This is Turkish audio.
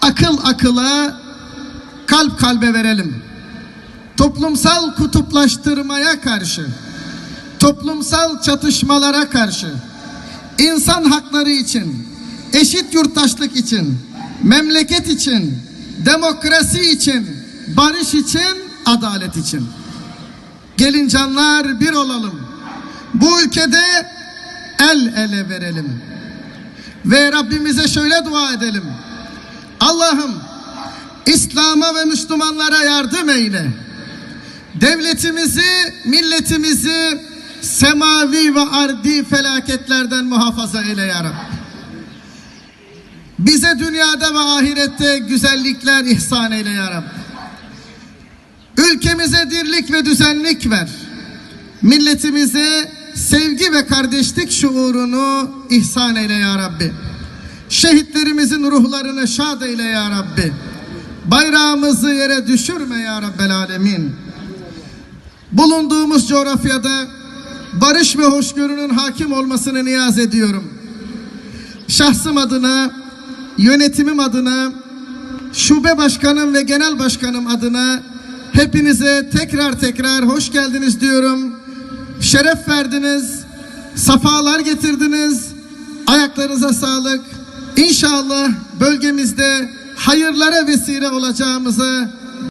akıl akıla, kalp kalbe verelim. Toplumsal kutuplaştırmaya karşı, toplumsal çatışmalara karşı, insan hakları için, eşit yurttaşlık için, memleket için, demokrasi için, barış için, adalet için. Gelin canlar bir olalım. Bu ülkede el ele verelim. Ve Rabbimize şöyle dua edelim. Allah'ım İslam'a ve Müslümanlara yardım eyle. Devletimizi, milletimizi semavi ve ardi felaketlerden muhafaza eyle ya Rabbi. Bize dünyada ve ahirette güzellikler ihsan eyle ya Rabbi. Ülkemize dirlik ve düzenlik ver. Milletimize sevgi ve kardeşlik şuurunu ihsan eyle ya Rabbi. Şehitlerimizin ruhlarını şad eyle ya Rabbi. Bayrağımızı yere düşürme ya Rabbel Alemin. Bulunduğumuz coğrafyada barış ve hoşgörünün hakim olmasını niyaz ediyorum. Şahsım adına, yönetimim adına, şube başkanım ve genel başkanım adına hepinize tekrar tekrar hoş geldiniz diyorum. Şeref verdiniz, safalar getirdiniz. Ayaklarınıza sağlık. İnşallah bölgemizde hayırlara vesile olacağımıza